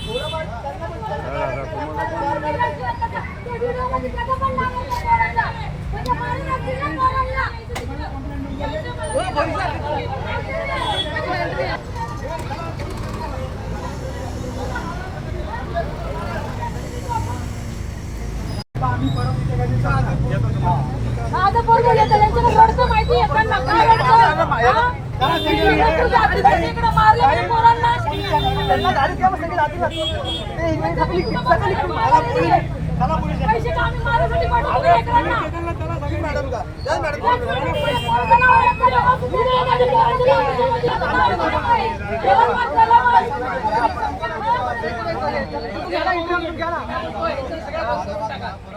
मिळली ना मारामारी केली. त्या नगरपालिकेने माहिती मागितली बोलतात ना पहिला माझं पोरगं येतं, त्यांच्याकडे रडतं माहिती आहे का? काय रडतं? हा? तुझ्या आजूबाजूकडे मारलं म्हणजे पोरांना. पैसे का आम्ही मारायसाठी पाठवतो लेकरांना? पोरगं नाव आहे आपलं, जेवण मागताना त्यांची शाखा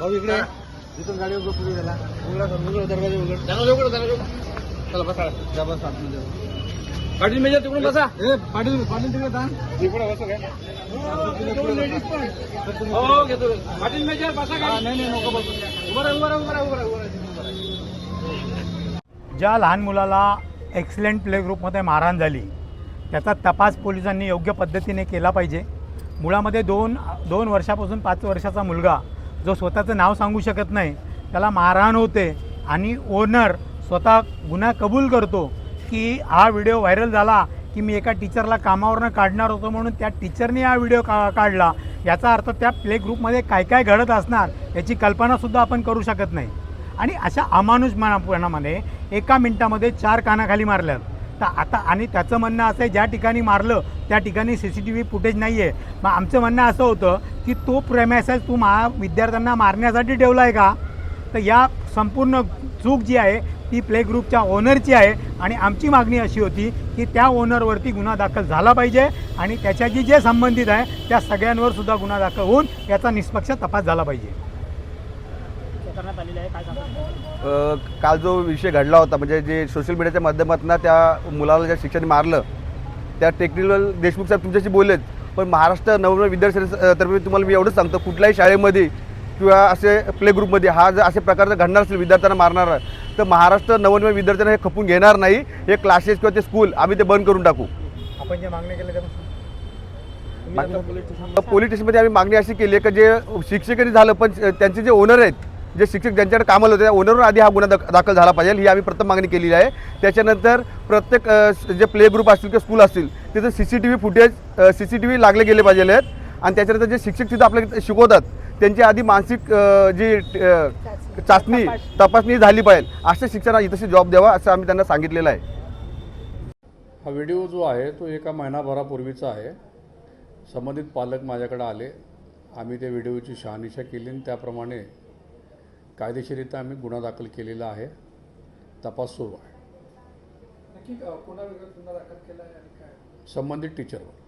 भाऊ इकडे ये. इथून गाडी उघड पुढे गेला उघडा उघड दरवाजा उघड. दरवाजा उघड दरवाजा. चला बसा. जा बस आतमध्ये पाटील मेजर तिकडून बसा. ए पाटील पाटील तिकडे जा इकडे बसा काय हो घेतो पाटील मेजर बसा काय नाही नाही नको बसू. उभं उभं उभं उभं उभं ज्या लहान मुलाला एक्सलेंट प्ले ग्रुपमध्ये मारहाण झाली त्याचा तपास पोलिसांनी योग्य पद्धतीने केला पाहिजे. मुळामध्ये दोन दोन वर्षापासून पाच वर्षाचा मुलगा जो स्वतःचं नाव सांगू शकत नाही त्याला मारहाण होते आणि ओनर स्वतः गुन्हा कबूल करतो की हा व्हिडिओ व्हायरल झाला की मी एका टीचरला कामावरनं काढणार होतो म्हणून त्या टीचरने हा व्हिडिओ का काढला. याचा अर्थ त्या प्ले ग्रुपमध्ये काय काय घडत असणार याची कल्पनासुद्धा आपण करू शकत नाही. आणि अशा अमानुष मनापणामध्ये एका मिनटामध्ये चार कानाखाली मारल्यात. तर आता आणि त्याचं म्हणणं असं आहे ज्या ठिकाणी मारलं त्या ठिकाणी C C T V footage नाही आहे मग आमचं म्हणणं असं होतं की तो प्रेमॅसेज तू मा विद्यार्थ्यांना मारण्यासाठी ठेवला आहे का? तर या संपूर्ण चूक जी आहे ती प्ले ग्रुपच्या ओनरची आहे. आणि आमची मागणी अशी होती की त्या ओनरवरती गुन्हा दाखल झाला पाहिजे आणि त्याच्याशी जे संबंधित आहे त्या सगळ्यांवर सुद्धा गुन्हा दाखल होऊन याचा निष्पक्ष तपास झाला पाहिजे. करण्यात आलेली आहे? काय सांगा काल जो विषय घडला होता म्हणजे जे सोशल मीडियाच्या माध्यमातून त्या मुलाला ज्या शिक्षकाने मारलं त्या टेक्निकल देशमुख साहेब तुमच्याशी बोललेत. पण महाराष्ट्र नवनवीन विद्यार्थी तर्फे तुम्हाला मी एवढंच सांगतो कुठल्याही शाळेमध्ये किंवा असे प्ले ग्रुपमध्ये हा जर असे प्रकारचं घडणार असेल विद्यार्थ्यांना मारणार तर महाराष्ट्र नवनवीन विद्यार्थ्यांना हे खपून घेणार नाही. हे क्लासेस किंवा ते स्कूल आम्ही ते बंद करून टाकू. आपण जे मागणी केलं पोलीस स्टेशनमध्ये आम्ही मागणी अशी केली आहे की जे शिक्षकही झालं पण त्यांचे जे ओनर आहेत जे शिक्षक ज्यांच्याकडे कामाला होते त्या ओनरवर आधी हा गुन्हा दाख- दाखल झाला पाहिजे. ही आम्ही प्रथम मागणी केलेली आहे. त्याच्यानंतर प्रत्येक जे प्ले ग्रुप असतील किंवा स्कूल असतील तिथं C C T V footage C C T V लागले गेले पाहिजे आहेत. आणि त्याच्यानंतर जे शिक्षक तिथं आपल्याला शिकवतात त्यांची आधी मानसिक जी चाचणी तपासणी. झाली पाहिजे. अशा शिक्षकांना इथं जॉब द्यावा असं आम्ही त्यांना सांगितलेलं आहे. हा व्हिडिओ जो आहे तो एका महिनाभरापूर्वीचा आहे. संबंधित पालक माझ्याकडे आले. आम्ही त्या व्हिडिओची शहानिशा केली आणि त्याप्रमाणे कायदेशीरित्या आम्ही गुन्हा दाखल केलेला आहे. तपास सुरू आहे. संबंधित टीचरवर